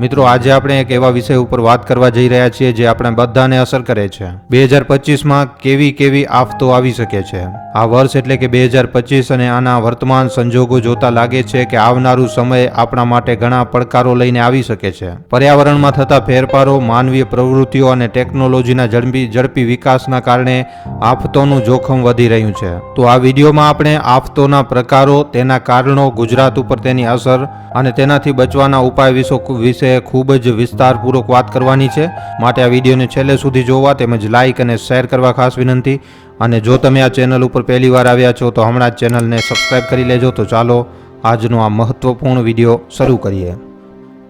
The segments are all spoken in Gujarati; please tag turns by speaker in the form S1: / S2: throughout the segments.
S1: મિત્રો, આજે આપણે એક એવા વિષય ઉપર વાત કરવા જઈ રહ્યા છીએ જે આપણે બધાને અસર કરે છે. બે હજાર પચીસમાં કેવી કેવી આફતો આવી શકે છે? આ વર્ષ એટલે કે બે હજાર પચીસ અને આના વર્તમાન સંજોગો જોતા લાગે છે કે આવનારું સમય આપણા માટે ઘણા પડકારો લઈને આવી શકે છે. પર્યાવરણમાં થતા ફેરફારો, માનવીય પ્રવૃત્તિઓ અને ટેકનોલોજીના ઝડપી ઝડપી વિકાસના કારણે આફતોનું જોખમ વધી રહ્યું છે. તો આ વિડીયોમાં આપણે આફતોના પ્રકારો, તેના કારણો, ગુજરાત ઉપર તેની અસર અને તેનાથી બચવાના ઉપાય વિશે ખૂબ જ વિસ્તારપૂર્વક વાત કરવાની છે. માટે આ વિડીયોને છેલ્લે સુધી જોવા તેમજ લાઇક અને શેર કરવા ખાસ વિનંતી. અને જો તમે આ ચેનલ ઉપર પહેલીવાર આવ્યા છો, તો હમણાં જ ચેનલને સબસ્ક્રાઇબ કરી લેજો. તો ચાલો, આજનો આ મહત્વપૂર્ણ વીડિયો શરૂ કરીએ.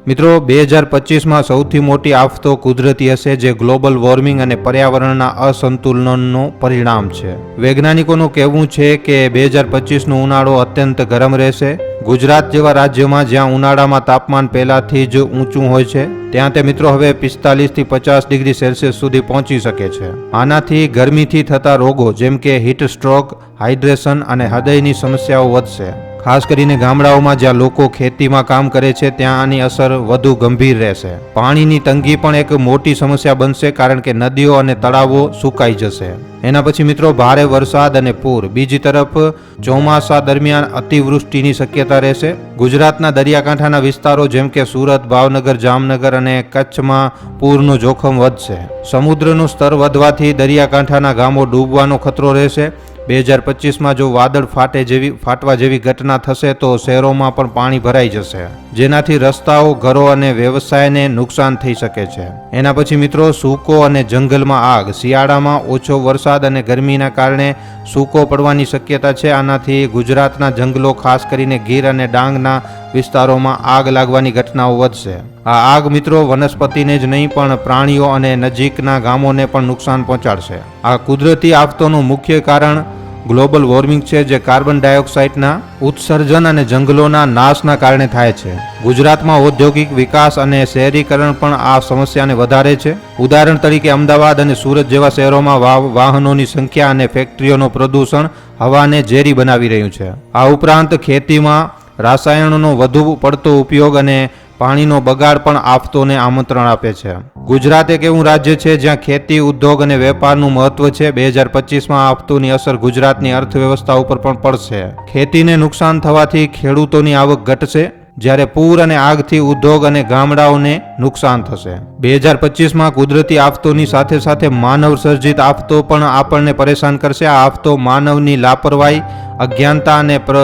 S1: મિત્રો, બે હજાર પચીસમાં સૌથી મોટી આફતો કુદરતી હશે જે ગ્લોબલ વોર્મિંગ અને પર્યાવરણના અસંતુલનનું પરિણામ છે. વૈજ્ઞાનિકોનું કહેવું છે કે બે હજાર પચીસનો ઉનાળો અત્યંત ગરમ રહેશે. ગુજરાત જેવા રાજ્યમાં જ્યાં ઉનાળામાં તાપમાન પહેલાંથી જ ઊંચું હોય છે, ત્યાં તે મિત્રો હવે પિસ્તાલીસથી પચાસ ડિગ્રી સેલ્સિયસ સુધી પહોંચી શકે છે. આનાથી ગરમીથી થતા રોગો જેમ કે હીટ સ્ટ્રોક, હાઇડ્રેશન અને હૃદયની સમસ્યાઓ વધશે. ખાસ કરીને ગામડાઓમાં જ્યાં લોકો ખેતીમાં કામ કરે છે, ત્યાં આની અસર વધુ ગંભીર રહેશે. પાણીની તંગી પણ એક મોટી સમસ્યા બનશે કારણ કે નદીઓ અને તળાવો સુકાઈ જશે. એના પછી મિત્રો, ભારે વરસાદ અને પૂર. બીજી તરફ, ચોમાસા દરમિયાન અતિવૃષ્ટિની શક્યતા રહેશે. ગુજરાતના દરિયાકાંઠાના વિસ્તારો જેમ કે સુરત, ભાવનગર, જામનગર અને કચ્છમાં પૂરનું જોખમ વધશે. સમુદ્રનું સ્તર વધવાથી દરિયાકાંઠાના ગામો ડૂબવાનો ખતરો રહેશે. બે હજાર પચીસમાં જો વાદળ ફાટે જેવી ફાટવા જેવી ઘટના થશે તો શહેરોમાં પણ પાણી ભરાઈ જશે. જેનાથી રસ્તાઓ, ઘરો અને વ્યવસાયને નુકસાન થઈ શકે છે. એના પછી મિત્રો, સૂકો અને જંગલમાં આગ. શિયાળામાં ઓછો વરસાદ અને ગરમીના કારણે સૂકો પડવાની શક્યતા છે. આનાથી ગુજરાતના જંગલો, ખાસ કરીને ગીર અને ડાંગના વિસ્તારોમાં આગ લાગવાની ઘટનાઓ વધશે. આ આગ મિત્રો વનસ્પતિને જ નહીં, પણ પ્રાણીઓ અને નજીકના ગામોને પણ નુકસાન પહોંચાડશે. આ કુદરતી આફતોનું મુખ્ય કારણ ગ્લોબલ વોર્મિંગ છે, જે કાર્બન ડાયોક્સાઇડના ઉત્સર્જન અને જંગલોના નાશના કારણે થાય છે. ગુજરાતમાં ઔદ્યોગિક વિકાસ અને શહેરીકરણ પણ આ સમસ્યાને વધારે છે. ઉદાહરણ તરીકે, અમદાવાદ અને સુરત જેવા શહેરોમાં વાહનોની સંખ્યા અને ફેક્ટરીઓનું પ્રદૂષણ હવાને ઝેરી બનાવી રહ્યું છે. આ ઉપરાંત ખેતીમાં રાસાયણોનો વધુ પડતો ઉપયોગ અને પાણીનો બગાડ પણ આફતોને આમંત્રણ આપે છે. ગુજરાત એક એવું રાજ્ય છે જ્યાં ખેતી, ઉદ્યોગ અને વેપારનું મહત્વ છે. બે હજાર પચીસમાં આફતોની અસર ગુજરાતની અર્થવ્યવસ્થા ઉપર પણ પડશે. ખેતીને નુકસાન થવાથી ખેડૂતોની આવક ઘટશે. જ્યારે પૂર અને આગથી ઉદ્યોગ અને ગામડાઓને નુકસાન થશે. બે હજાર પચીસમાં કુદરતી આફતોની સાથે સાથે માનવ સર્જિત આફતો પણ આપણને પરેશાન કરશે. આ આફતો માનવની લાપરવાહી, અજ્ઞાનતા અને પ્ર,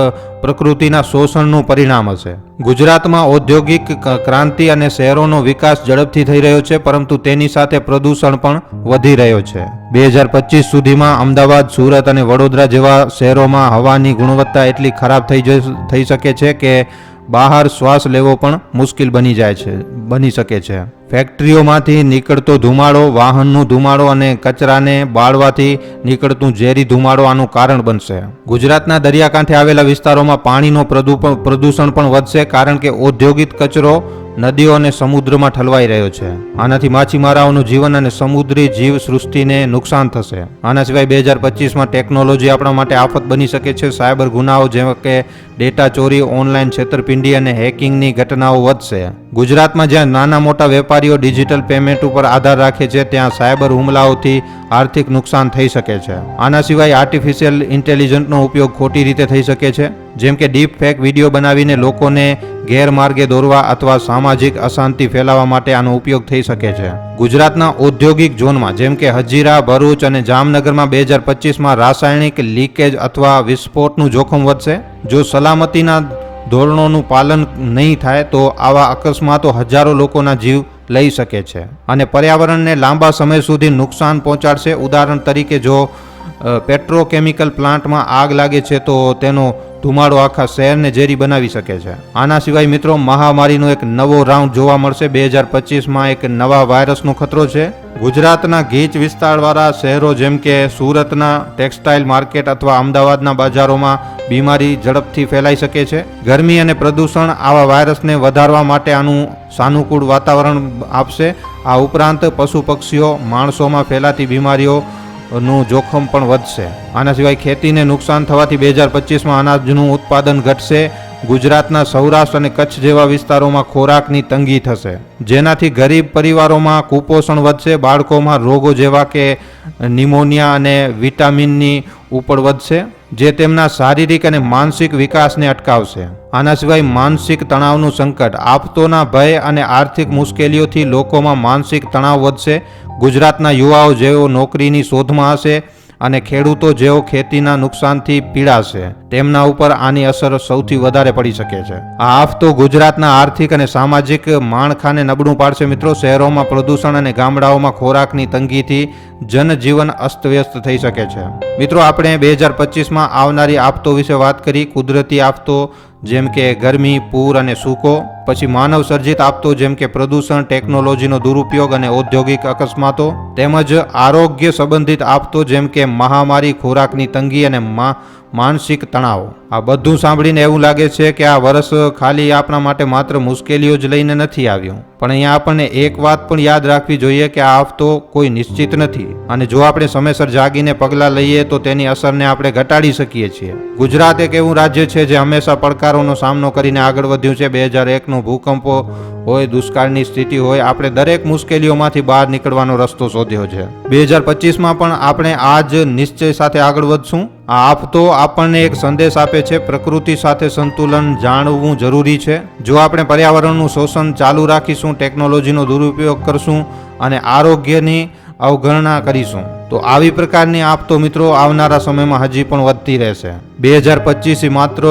S1: પ્રકૃતિના શોષણનું પરિણામ હશે. ગુજરાતમાં ઔદ્યોગિક ક્રાંતિ અને શહેરોનો વિકાસ ઝડપથી થઈ રહ્યો છે, પરંતુ તેની સાથે પ્રદૂષણ પણ વધી રહ્યો છે. બે હજાર પચીસ સુધીમાં અમદાવાદ, સુરત અને વડોદરા જેવા શહેરોમાં હવાની ગુણવત્તા એટલી ખરાબ થઈ થઈ શકે છે કે બહાર શ્વાસ લેવો પણ મુશ્કેલ બની જાય છે, બની શકે છે. ફેક્ટરીઓમાંથી નીકળતો ધુમાડો, વાહનનો ધુમાડો અને કચરાને બાળવાથી નીકળતું ઝેરી ધુમાડો આનું કારણ બનશે. ગુજરાતના દરિયાકાંઠે આવેલા વિસ્તારોમાં પાણીનો પ્રદૂ- પ્રદૂષણ પણ વધશે કારણ કે ઔદ્યોગિક કચરો નદીઓ અને સમુદ્રમાં ઠલવાઈ રહ્યો છે. આનાથી માછીમારાઓનું જીવન અને સમુદ્રી જીવ સૃષ્ટિને નુકસાન થશે. આના સિવાય બે હજાર પચીસમાં ટેકનોલોજી આપણા માટે આફત બની શકે છે. સાયબર ગુનાઓ જેવા કે ડેટા ચોરી, ઓનલાઈન છેતરપિંડી અને હેકિંગની ઘટનાઓ વધશે. ગુજરાતમાં જ્યાં નાના મોટા વેપારીઓ ડિજિટલ પેમેન્ટ ઉપર આધાર રાખે છે, ત્યાં સાયબર હુમલાઓથી આર્થિક નુકસાન થઈ શકે છે. આના સિવાય આર્ટિફિશિયલ ઇન્ટેલિજન્સનો ઉપયોગ ખોટી રીતે થઈ શકે છે. જેમ કે ડીપ ફેક વીડિયો બનાવીને લોકોને ગેરમાર્ગે દોરવા અથવા સામાજિક અશાંતિ ફેલાવવા માટે આનો ઉપયોગ થઈ શકે છે. ગુજરાતના ઔદ્યોગિક ઝોનમાં જેમ કે હજીરા, ભરૂચ અને જામનગરમાં બે હજાર પચીસમાં રાસાયણિક લીકેજ અથવા વિસ્ફોટનું જોખમ વધશે. જો સલામતીના ધોરણોનું પાલન નહીં થાય, તો આવા અકસ્માતો હજારો લોકોના જીવ લઈ શકે છે. અને પર્યાવરણને લાંબા સમય સુધી નુકસાન પહોંચાડશે. ઉદાહરણ તરીકે જો પેટ્રોકેમિકલ પ્લાન્ટમાં આગ લાગે છે, તો તેનો ધુમાડો આખા શહેરને ઝેરી બનાવી શકે છે. આના સિવાય મિત્રો, મહામારીનો એક નવો રાઉન્ડ જોવા મળશે. બે હજાર પચીસમાં એક નવા વાયરસનો ખતરો છે. ગુજરાતના ગીચ વિસ્તારવાળા શહેરો જેમ કે સુરતના ટેક્સટાઇલ માર્કેટ અથવા અમદાવાદના બજારોમાં બીમારી ઝડપથી ફેલાઈ શકે છે. ગરમી અને પ્રદૂષણ આવા વાયરસને વધારવા માટે આનું સાનુકૂળ વાતાવરણ આપશે. આ ઉપરાંત પશુ પક્ષીઓ, માણસોમાં ફેલાતી બીમારીઓ નું જોખમ પણ વધશે. આના સિવાય ખેતીને નુકસાન થવાથી બે હજાર પચીસમાં અનાજનું ઉત્પાદન ઘટશે. ગુજરાતના સૌરાષ્ટ્ર અને કચ્છ જેવા વિસ્તારોમાં ખોરાકની તંગી થશે. જેનાથી ગરીબ પરિવારોમાં કુપોષણ વધશે, બાળકોમાં રોગો જેવા કે નિમોનિયા અને વિટામિનની ઉપડ વધશે, જે તેમના શારીરિક અને માનસિક વિકાસને અટકાવશે. આના સિવાય માનસિક તણાવનું સંકટ, આપતોના ભય અને આર્થિક મુશ્કેલીઓથી લોકોમાં માનસિક તણાવ વધશે. ગુજરાતના યુવાઓ જેઓ નોકરીની શોધમાં હશે અને ખેડૂતો જેઓ ખેતીના નુકસાનથી પીડાશે તેમના ઉપર આની અસર સૌથી વધારે પડી શકે છે. આ આફતો ગુજરાતના આર્થિક અને સામાજિક માણખાને નબળું પાડશે મિત્રો. શહેરોમાં પ્રદૂષણ અને ગામડાઓમાં ખોરાકની તંગીથી જનજીવન અસ્તવ્યસ્ત થઈ શકે છે. મિત્રો, આપણે બે હજાર પચીસમાં આવનારી આફતો વિશે વાત કરી. કુદરતી આફતો જેમ કે ગરમી, પૂર અને સૂકો. પછી માનવ સર્જિત આપતો જેમ કે પ્રદૂષણ, ટેકનોલોજીનો દુરુપયોગ અને ઔદ્યોગિક અકસ્માતો, તેમજ આરોગ્ય સંબંધિત આપતો જેમ કે મહામારી, ખોરાકની તંગી અને માનસિક તણાવ. આ બધું સાંભળીને એવું લાગે છે કે આ વર્ષ ખાલી આપણા માટે માત્ર મુશ્કેલીઓ જ લઈને નથી આવ્યું. પણ અહીંયા આપણને એક વાત પણ યાદ રાખવી જોઈએ કે આ આફતો કોઈ નિશ્ચિત નથી. અને જો આપણે સમયસર જાગીને પગલાં લઈએ તો તેની અસરને આપણે ઘટાડી શકીએ છીએ. ગુજરાત એક એવું રાજ્ય છે જે હંમેશા પડકારોનો સામનો કરીને આગળ વધ્યું છે. બે હજાર એકનો ભૂકંપો હોય, દુષ્કાળની સ્થિતિ હોય, આપણે દરેક મુશ્કેલીઓમાંથી બહાર નીકળવાનો રસ્તો શોધ્યો છે. બે હજાર પચીસમાં પણ આપણે આ જ નિશ્ચય સાથે આગળ વધશું. આ આફતો આપણને એક સંદેશ આપે છે, પ્રકૃતિ સાથે સંતુલન જાણવું જરૂરી છે. જો આપણે પર્યાવરણનું શોષણ ચાલુ રાખીશું, ટેકનોલોજીનો દુરુપયોગ કરશું અને આરોગ્યની અવગણના કરીશું. તો આવી પ્રકારની આફતો મિત્રો આવનારા સમયમાં હજી પણ વધતી રહેશે. બે હજાર પચીસ માત્ર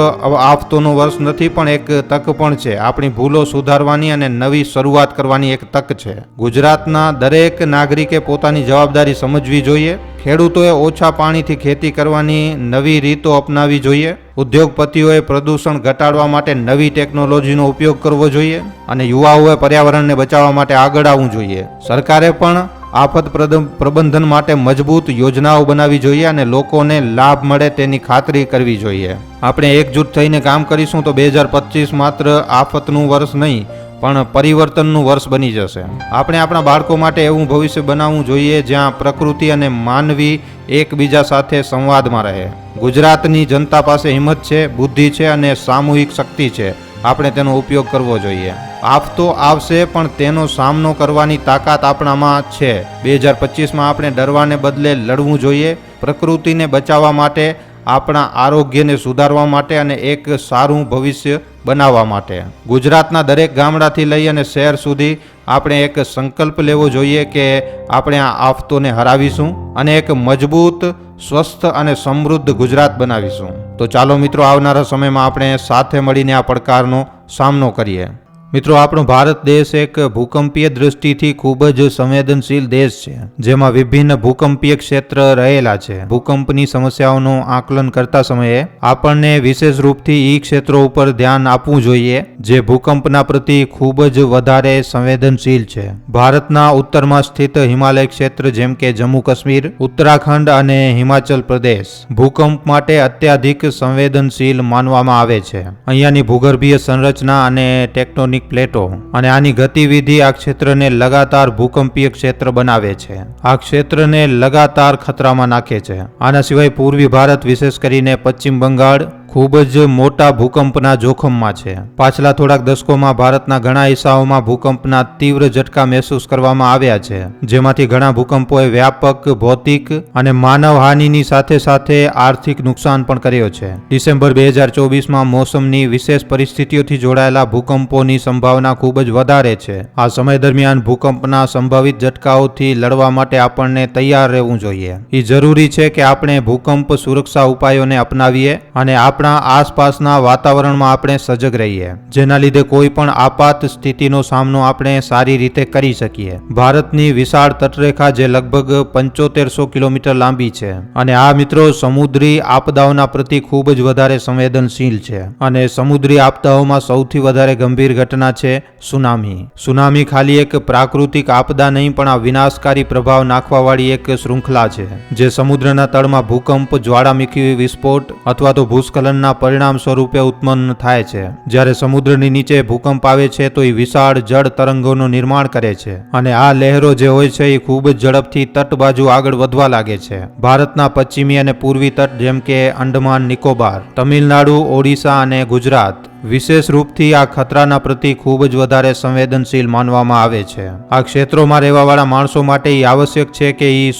S1: આફતોનું વર્ષ નથી, પણ એક તક પણ છે. આપણી ભૂલો સુધારવાની અને નવી શરૂઆત કરવાની એક તક છે. ગુજરાતના દરેક નાગરિકે પોતાની જવાબદારી સમજવી જોઈએ. ખેડૂતોએ ઓછા પાણીથી ખેતી કરવાની નવી રીતો અપનાવી જોઈએ. ઉદ્યોગપતિઓએ પ્રદૂષણ ઘટાડવા માટે નવી ટેકનોલોજીનો ઉપયોગ કરવો જોઈએ અને યુવાઓએ પર્યાવરણને બચાવવા માટે આગળ આવવું જોઈએ. સરકારે પણ આફત પ્રબંધન માટે મજબૂત યોજનાઓ બનાવવી જોઈએ અને લોકોને લાભ મળે તેની ખાતરી કરવી જોઈએ. આપણે એકજૂટ થઈને કામ કરીશું તો બે હજાર પચીસ માત્ર આફતનું વર્ષ નહીં, પણ પરિવર્તનનું વર્ષ બની જશે. આપણે આપણા બાળકો માટે એવું ભવિષ્ય બનાવવું જોઈએ જ્યાં પ્રકૃતિ અને માનવી એકબીજા સાથે સંવાદમાં રહે. ગુજરાતની જનતા પાસે હિંમત છે, બુદ્ધિ છે અને સામૂહિક શક્તિ છે. આપણે તેનો ઉપયોગ કરવો જોઈએ. આફતો આવશે, પણ તેનો સામનો કરવાની તાકાત આપણામાં છે. બે હજાર પચીસમાં આપણે ડરવાને બદલે લડવું જોઈએ, પ્રકૃતિને બચાવવા માટે, આપણા આરોગ્યને સુધારવા માટે અને એક સારું ભવિષ્ય બનાવવા માટે. ગુજરાતના દરેક ગામડાથી લઈ અને શહેર સુધી આપણે એક સંકલ્પ લેવો જોઈએ કે આપણે આ આફતોને હરાવીશું અને એક મજબૂત, સ્વસ્થ અને સમૃદ્ધ ગુજરાત બનાવીશું. તો ચાલો મિત્રો, આવનારા સમયમાં આપણે સાથે મળીને આ પડકારનો સામનો કરીએ. મિત્રો, આપણો ભારત દેશ એક ભૂકંપીય દૃષ્ટિથી ખૂબ જ સંવેદનશીલ દેશ છે, જેમાં વિભિન્ન ભૂકંપીય ક્ષેત્ર રહેલા છે. ભૂકંપની સમસ્યાઓનું આકલન કરતા સમયે આપણને વિશેષ રૂપથી ઈ ક્ષેત્રો ઉપર ધ્યાન આપવું જોઈએ, જે ભૂકંપના પ્રતિ ખૂબ જ વધારે સંવેદનશીલ છે. ભારતના ઉત્તરમાં સ્થિત હિમાલય ક્ષેત્ર, જેમ કે જમ્મુ કાશ્મીર, ઉત્તરાખંડ અને હિમાચલ પ્રદેશ, ભૂકંપ માટે અત્યાધિક સંવેદનશીલ માનવામાં આવે છે. અહીંયાની ભૂગર્ભીય સંરચના અને ટેક્ટોનિક પ્લેટો અને આની ગતિવિધિ આ ક્ષેત્રને લગાતાર ભૂકંપીય ક્ષેત્ર બનાવે છે. આ ક્ષેત્રને લગાતાર ખતરામાં નાખે છે. આના સિવાય પૂર્વી ભારત, વિશેષ કરીને પશ્ચિમ બંગાળ ખૂબ જ મોટા ભૂકંપના જોખમમાં છે. પાછલા થોડાક દશકોમાં ભારતના ઘણા હિસ્સાઓમાં ભૂકંપના તીવ્ર ઝટકા મહેસૂસ કરવામાં આવ્યા છે. જેમાંથી ઘણા ભૂકંપોએ વ્યાપક, ભૌતિક અને માનવ હાનિની સાથે સાથે આર્થિક નુકસાન પણ કર્યો છે. ડિસેમ્બર બે હજાર ચોવીસમાં મોસમની વિશેષ પરિસ્થિતિઓથી જોડાયેલા ભૂકંપોની સંભાવના ખૂબ જ વધારે છે. આ સમય દરમિયાન ભૂકંપના સંભવિત ઝટકાઓથી લડવા માટે આપણને તૈયાર રહેવું જોઈએ. એ જરૂરી છે કે આપણે ભૂકંપ સુરક્ષા ઉપાયોને અપનાવીએ અને આપણા આસપાસના વાતાવરણમાં આપણે સજગ રહીએ, જેના લીધે કોઈ પણ આપાત સ્થિતિનો સામનો આપણે સારી રીતે કરી શકીએ. ભારતની વિશાળ તટરેખા જે લગભગ પંચોતેરસો કિલોમીટર લાંબી છે અને આ મિત્રો સમુદ્રી આપદાઓના પ્રતિ ખૂબ જ વધારે સંવેદનશીલ છે અને સમુદ્રી આપદાઓમાં સૌથી વધારે ગંભીર ઘટના છે સુનામી. સુનામી ખાલી એક પ્રાકૃતિક આપદા નહીં, પણ આ વિનાશકારી પ્રભાવ નાખવાવાળી એક શૃંખલા છે, જે સમુદ્રના તળમાં ભૂકંપ, જ્વાળામુખી વિસ્ફોટ અથવા તો ભૂસ્ખલન ભૂસ્ખલનના પરિણામ સ્વરૂપે ઉત્પન્ન થાય છે. જ્યારે સમુદ્રની નીચે ભૂકંપ આવે છે, તો એ વિશાળ જળ તરંગોનું નિર્માણ કરે છે. અને આ લહેરો જે હોય છે એ ખૂબ જ ઝડપથી તટ બાજુ આગળ વધવા લાગે છે. ભારતના પશ્ચિમી અને પૂર્વી તટ જેમ કે અંડમાન નિકોબાર, તમિલનાડુ, ઓડિશા અને ગુજરાત વિશેષ રૂપથી આ ખતરાના પ્રતિ ખૂબ જ વધારે સંવેદનશીલ માનવામાં આવે છે. આ ક્ષેત્રોમાં રહેવાવાળા માણસો માટે એ આવશ્યક છે કે એ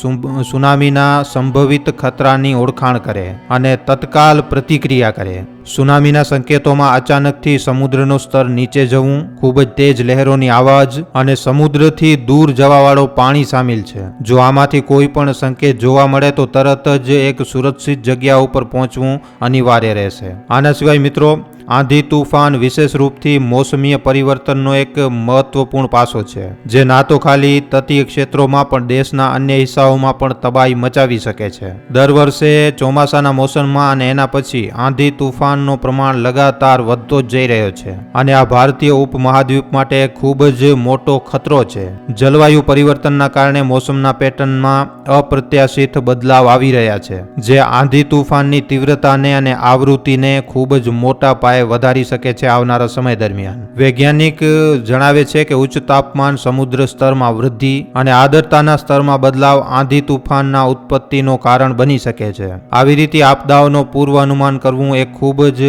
S1: સુનામીના સંભવિત ખતરાની ઓળખાણ કરે અને તત્કાલ પ્રતિક્રિયા કરે. સુનામીના સંકેતોમાં અચાનકથી સમુદ્રનું સ્તર નીચે જવું, ખૂબ જ તેજ લહેરોની આવાજ અને સમુદ્રથી દૂર જવાવાળો પાણી સામેલ છે. જો આમાંથી કોઈ પણ સંકેત જોવા મળે તો તરત જ એક સુરક્ષિત જગ્યા ઉપર પહોંચવું અનિવાર્ય રહેશે. આના સિવાય મિત્રો આંધી તુફાન વિશેષ રૂપથી મોસમીય પરિવર્તનનો એક મહત્વપૂર્ણ પાસો છે, જે ના તો ખાલી તટીય ક્ષેત્રોમાં પણ દેશના અન્ય હિસ્સાઓમાં પણ તબાહી મચાવી શકે છે. દર વર્ષે ચોમાસાના મોસમમાં અને એના પછી આંધી તુફાનનો પ્રમાણ લગાતાર વધતો જ જઈ રહ્યો છે અને આ ભારતીય ઉપમહાદ્વીપ માટે ખૂબ જ મોટો ખતરો છે. જલવાયુ પરિવર્તનના કારણે મોસમના પેટર્નમાં અપ્રત્યાશિત બદલાવ આવી રહ્યા છે, જે આંધી તુફાનની તીવ્રતાને અને આવૃત્તિને ખૂબ જ મોટા પાયે વધારી શકે છે આવનારા સમય દરમિયાન. વૈજ્ઞાનિક જણાવે છે કે ઉચ્ચ તાપમાન સમુદ્ર સ્તરમાં વૃદ્ધિ અને આદરતાના સ્તરમાં બદલાવ આંધી તુફાનના ઉત્પત્તિનો કારણ બની શકે છે. આવી રીતે આપદાઓનો પૂર્વ અનુમાન કરવું એ ખૂબ જ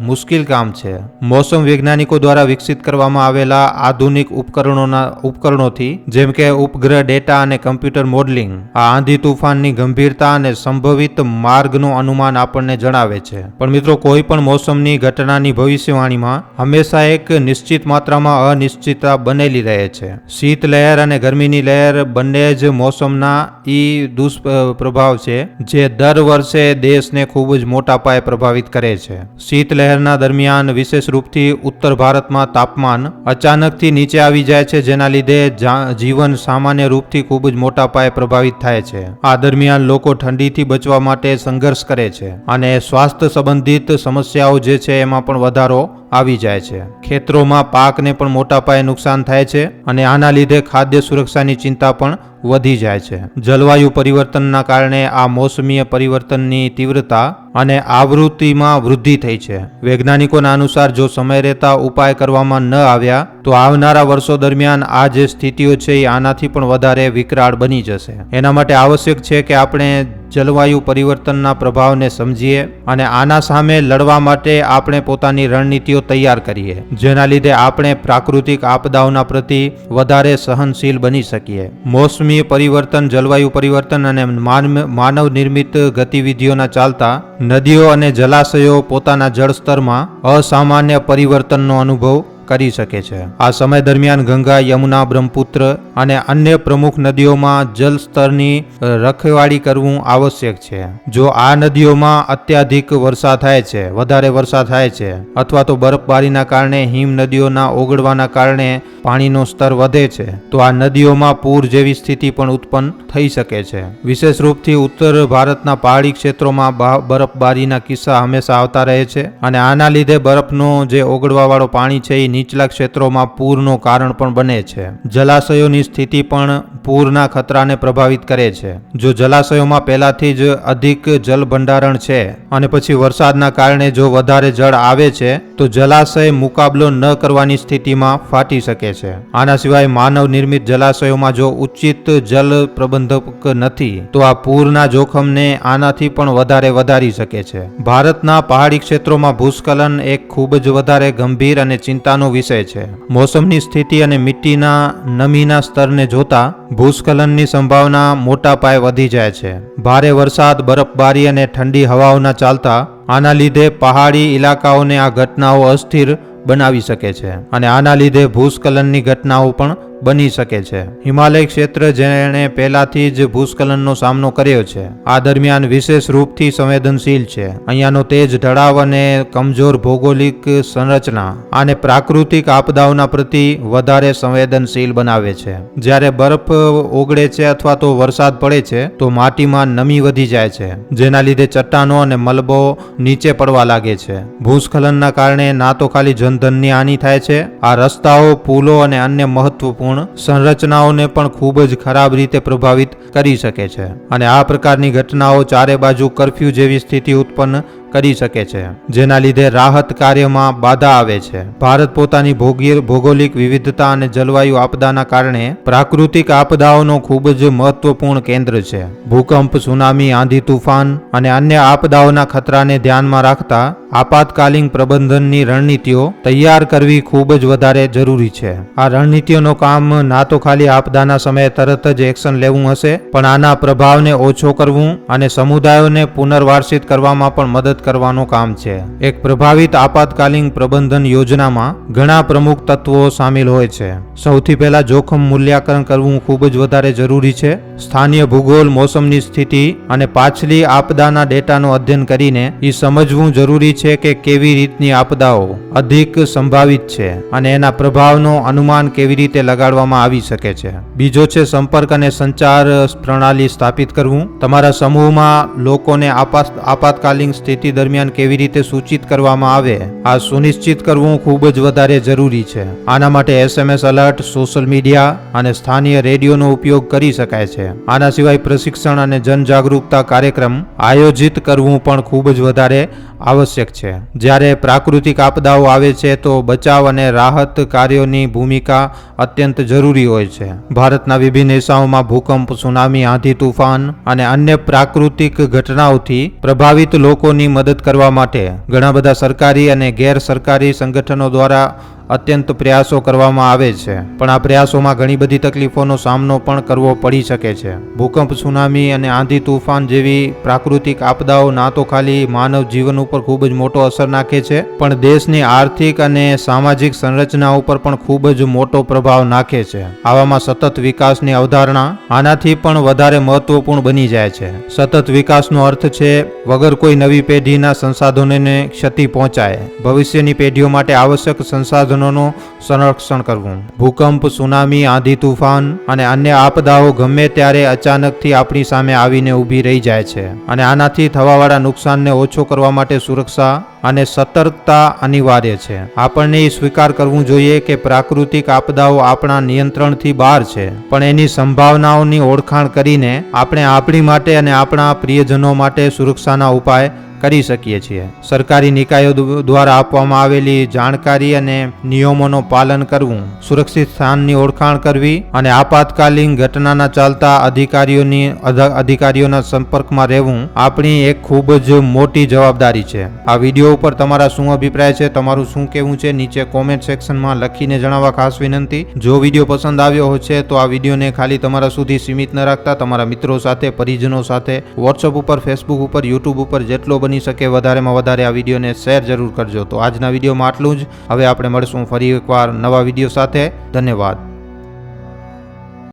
S1: મુશ્કેલ કામ છે. મોસમ વૈજ્ઞાનિકો દ્વારા વિકસિત કરવામાં આવેલા આધુનિક ઉપકરણોના ઉપકરણોથી, જેમ કે ઉપગ્રહ ડેટા અને કમ્પ્યુટર મોડલિંગ, આ આંધી તુફાનની ગંભીરતા અને સંભવિત માર્ગનું અનુમાન આપણને જણાવે છે. પણ મિત્રો, કોઈ પણ મોસમની ઘટનાની ભવિષ્યવાણીમાં હંમેશા એક નિશ્ચિત માત્રામાં અનિશ્ચિતતા બનેલી રહે છે. શીત લહેર અને ગરમીની લહેર બંને જ મોસમના ઈ દુષ્પ્રભાવ છે, જે દર વર્ષે દેશને ખૂબ જ મોટા પાયે પ્રભાવિત કરે છે. શીત લહેરના દરમિયાન વિશેષ રૂપથી ઉત્તર ભારતમાં તાપમાન અચાનકથી નીચે આવી જાય છે, જેના લીધે જીવન સામાન્ય રૂપથી ખૂબ જ મોટા પાયે પ્રભાવિત થાય છે. આ દરમિયાન લોકો ઠંડીથી બચવા માટે સંઘર્ષ કરે છે અને સ્વાસ્થ્ય સંબંધિત સમસ્યાઓ જે છે એમાં પણ વધારો આવી જાય છે. ખેતરોમાં પાકને પણ મોટા પાયે નુકસાન થાય છે અને આના લીધે ખાદ્ય સુરક્ષાની ચિંતા પણ વધી જાય છે. જલવાયુ પરિવર્તનના કારણે આ મોસમીય પરિવર્તનની તીવ્રતા અને આવૃત્તિમાં વૃદ્ધિ થઈ છે. વૈજ્ઞાનિકોના અનુસાર જો સમય રહેતા ઉપાય કરવામાં ન આવ્યા, તો આવનારા વર્ષો દરમિયાન આ જે સ્થિતિઓ છે એ આનાથી પણ વધારે વિકરાળ બની જશે. એના માટે આવશ્યક છે કે આપણે જલવાયુ પરિવર્તનના પ્રભાવને સમજીએ અને આના સામે લડવા માટે આપણે પોતાની રણનીતિઓ તૈયાર કરીએ, જેના લીધે આપણે પ્રાકૃતિક આપદાઓના પ્રતિ વધારે સહનશીલ બની શકીએ. મોસમી પરિવર્તન, જલવાયુ પરિવર્તન અને માનવ નિર્મિત ગતિવિધિઓના ચાલતા નદીઓ અને જલાશયો પોતાના જળસ્તરમાં અસામાન્ય પરિવર્તનનો અનુભવ કરી શકે છે. આ સમય દરમિયાન ગંગા, યમુના, બ્રહ્મપુત્ર અને અન્ય પ્રમુખ નદીઓમાં જલસ્તરની રખેવાળી કરવું આવશ્યક છે. જો આ નદીઓમાં અત્યાધિક વરસાદ થાય છે, વધારે વરસાદ થાય છે, અથવા તો બરફબારીના કારણે, હિમ નદીઓના ઓગળવાના કારણે પાણીનો સ્તર વધે છે, તો આ નદીઓમાં પૂર જેવી સ્થિતિ પણ ઉત્પન્ન થઈ શકે છે. વિશેષ રૂપથી ઉત્તર ભારતના પહાડી ક્ષેત્રોમાં બરફબારીના કિસ્સા હંમેશા આવતા રહે છે અને આના લીધે બરફનો જે ઓગળવાવાળો પાણી છે એ નીચલા ક્ષેત્રોમાં પૂરનું કારણ પણ બને છે. જલાશયોની સ્થિતિ પણ પૂરના ખતરાને પ્રભાવિત કરે છે. જો જલાશયોમાં પહેલાથી જ અધિક જલ ભંડારણ છે અને પછી વરસાદના કારણે જો વધારે જળ આવે છે, તો જલાશય મુકાબલો ન કરવાની સ્થિતિમાં ફાટી શકે છે. આના સિવાય માનવ નિર્મિત જલાશયોમાં જો ઉચિત જલ પ્રબંધક નથી, તો આ પૂરના જોખમને આનાથી પણ વધારે વધારી શકે છે. ભારતના પહાડી ક્ષેત્રોમાં ભૂસ્ખલન એક ખૂબ જ વધારે ગંભીર અને ચિંતાનો વિષય છે. મોસમની સ્થિતિ અને મિટ્ટીના નમીના સ્તરને જોતા ભૂસ્ખલનની સંભાવના મોટા પાયે વધી જાય છે. ભારે વરસાદ, બરફબારી અને ઠંડી હવાઓના ચાલતા આના લીધે પહાડી ઇલાકાઓને આ ઘટનાઓ અસ્થિર બનાવી શકે છે અને આના લીધે ભૂસ્ખલનની ઘટનાઓ પણ બની શકે છે. હિમાલય ક્ષેત્ર જેણે પહેલાથી જ ભૂસ્ખલનનો સામનો કર્યો છે. આ દરમિયાન વિશેષ રૂપથી સંવેદનશીલ છે. અહીંયાનો તેજ ઢળાવ અને કમજોર ભૌગોલિક સંરચના આને પ્રાકૃતિક આપદાઓના પ્રતિ વધારે સંવેદનશીલ બનાવે છે. જ્યારે બરફ ઓગળે છે અથવા તો વરસાદ પડે છે, તો માટીમાં નમી વધી જાય છે, જેના લીધે ચટ્ટાનો અને મલબો નીચે પડવા લાગે છે. ભૂસ્ખલનના કારણે ના તો ખાલી જનધનની હાનિ થાય છે, આ રસ્તાઓ, પુલો અને અન્ય મહત્વપૂર્ણ સંરચનાઓને પણ ખૂબ જ ખરાબ રીતે પ્રભાવિત કરી શકે છે. અને આ પ્રકારની ઘટનાઓ ચારે બાજુ કરફ્યુ જેવી સ્થિતિ ઉત્પન્ન કરી શકે છે, જેના લીધે રાહત કાર્યમાં બાધા આવે છે. ભારત પોતાની ભોગી- ભૌગોલિક વિવિધતા અને જલવાયુ આપદાના કારણે પ્રાકૃતિક આપદાઓનો ખૂબ જ મહત્વપૂર્ણ કેન્દ્ર છે. ભૂકંપ, સુનામી, આંધી તુફાન અને અન્ય આપદાઓના ખતરાને ધ્યાનમાં રાખતા આપાતકાલીન પ્રબંધનની રણનીતિઓ તૈયાર કરવી ખૂબ જ વધારે જરૂરી છે. આ રણનીતિઓનો કામ ના તો ખાલી આપદાના સમયે તરત જ એક્શન લેવું હશે, પણ આના પ્રભાવને ઓછો કરવું અને સમુદાયોને પુનર્વાસિત કરવામાં પણ મદદ કરવાનું કામ છે. એક પ્રભાવિત આપાતકાલીન પ્રબંધન યોજનામાં ઘણા પ્રમુખ તત્વો સામેલ હોય છે. સૌથી પહેલા જોખમ મૂલ્યાંકન કરવું ખૂબ જ વધારે જરૂરી છે. સ્થાનીય ભૂગોળ, મોસમની સ્થિતિ અને પાછલી આપદાના ડેટાનું અધ્યયન કરીને એ સમજવું જરૂરી છે કે કેવી રીતની આપદાઓ અધિક સંભાવિત છે અને એના પ્રભાવનો અનુમાન કેવી રીતે લગાડવામાં આવી શકે છે. બીજો છે સંપર્ક અને સંચાર પ્રણાલી સ્થાપિત કરવું. તમારા સમૂહમાં લોકોને આપાત, આપાતકાલીન સ્થિતિ દરમિયાન કેવી રીતે સૂચિત કરવામાં આવે, આ સુનિશ્ચિત કરવું ખૂબ જ વધારે જરૂરી છે. આના માટે એસએમએસ અલર્ટ સોશિયલ મીડિયા અને સ્થાનીય રેડિયોનો ઉપયોગ કરી શકાય છે. આના સિવાય પ્રશિક્ષણ અને જનજાગૃતતા કાર્યક્રમ આયોજિત કરવું પણ ખૂબ જ વધારે આવશ્યક છે. જ્યારે પ્રાકૃતિક આપદાઓ આવે છે, તો બચાવ અને રાહત કાર્યોની ભૂમિકા અત્યંત જરૂરી હોય છે. ભારતના વિભિન્ન હિસ્સાઓમાં ભૂકંપ, સુનામી, આંધી તુફાન અને અન્ય પ્રાકૃતિક ઘટનાઓથી પ્રભાવિત લોકોની મદદ કરવા માટે ઘણા બધા સરકારી અને ગેર સરકારી સંગઠનો દ્વારા અત્યંત પ્રયાસો કરવામાં આવે છે. પણ આ પ્રયાસોમાં ઘણી બધી તકલીફોનો સામનો પણ કરવો પડી શકે છે. ભૂકંપ, સુનામી અને આંધી તુફાન જેવી પ્રાકૃતિક આપદાઓ ના તો ખાલી માનવ જીવન ઉપર ખૂબ જ મોટો અસર નાખે છે, પણ દેશની આર્થિક અને સામાજિક સંરચના ઉપર પણ ખૂબ જ મોટો પ્રભાવ નાખે છે. આવામાં સતત વિકાસની અવધારણા આનાથી પણ વધારે મહત્વપૂર્ણ બની જાય છે. સતત વિકાસનો અર્થ છે, વગર કોઈ નવી પેઢીના સંસાધનોને ક્ષતિ પહોંચાય. ભવિષ્યની પેઢીઓ માટે આવશ્યક સંસાધનોનું સંરક્ષણ કરવું. ભૂકંપ, સુનામી, આંધી તુફાન અને અન્ય આપદાઓ ગમે ત્યારે અચાનકથી આપણી સામે આવીને ઊભી રહી જાય છે અને આનાથી થવાવાળા નુકસાનને ઓછો કરવા માટે સુરક્ષા અને સતર્કતા અનિવાર્ય છે. આપણને એ સ્વીકાર કરવું જોઈએ કે પ્રાકૃતિક આપદાઓ આપણા નિયંત્રણથી બહાર છે, પણ એની સંભાવનાઓની ઓળખાણ કરીને આપણે આપણી માટે અને આપણા પ્રિયજનો માટે સુરક્ષાના ઉપાય કરી શકીએ છીએ. સરકારી નિકાયો દ્વારા આપવામાં આવેલી જાણકારી અને નિયમોનું પાલન કરવું, સુરક્ષિત સ્થાનની ઓળખાણ કરવી અને આપાતકાલીન ઘટનાના ચાલતા અધિકારીઓની અધ- અધિકારીઓના સંપર્કમાં રહેવું આપણી એક ખૂબ જ મોટી જવાબદારી છે. આ વીડિયો ઉપર તમારા શું અભિપ્રાય છે? તમારું શું કહેવું છે? નીચે કોમેન્ટ સેક્શનમાં લખીને જણાવવા ખાસ વિનંતી. જો વીડિયો પસંદ આવ્યો હોય છે તો આ વિડીયોને ખાલી તમારા સુધી સીમિત ન રાખતા. તમારા મિત્રો સાથે, પરિજનો સાથે વોટ્સઅપ ઉપર, ફેસબુક ઉપર, યુટ્યુબ ઉપર જેટલો બની શકે વધારેમાં વધારે આ વિડીયોને શેર જરૂર કરજો. તો આજના વિડીયોમાં આટલું જ. હવે આપણે મળશું ફરી એકવાર નવા વીડિયો સાથે. ધન્યવાદ.